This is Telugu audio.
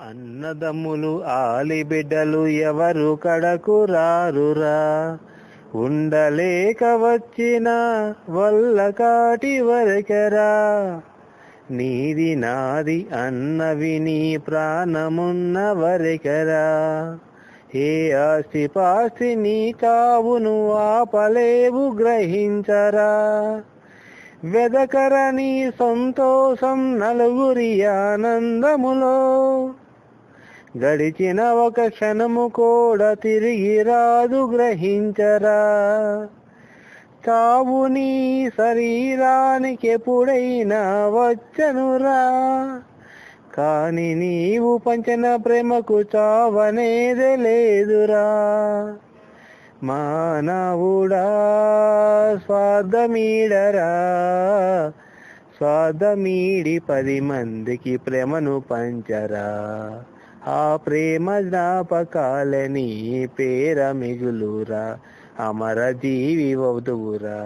అన్నదమ్ములు ఆలిబిడ్డలు ఎవరు కడకు రారురా? ఉండలేక వచ్చిన వల్ల కాటి వరకరా? నీది నాది అన్నవి నీ ప్రాణమున్న వరకరా? ఏ ఆస్తి పాస్తి నీ కావును ఆపలేవు గ్రహించరా? వెదకరని సంతోషం నలుగురి ఆనందములో గడిచిన ఒక క్షణము కూడా తిరిగి రాదు గ్రహించరా. చావు నీ శరీరానికి ఎప్పుడైనా వచ్చనురా. కాని నీవు పంచిన ప్రేమకు చావనేదే లేదురా. మానవుడా స్వార్థమీడరా. స్వార్థమీడి పది మందికి ప్రేమను పంచరా. ఆ ప్రేమ జ్ఞాపకాలని పేర మిగులురా అమర జీవి వదువురా.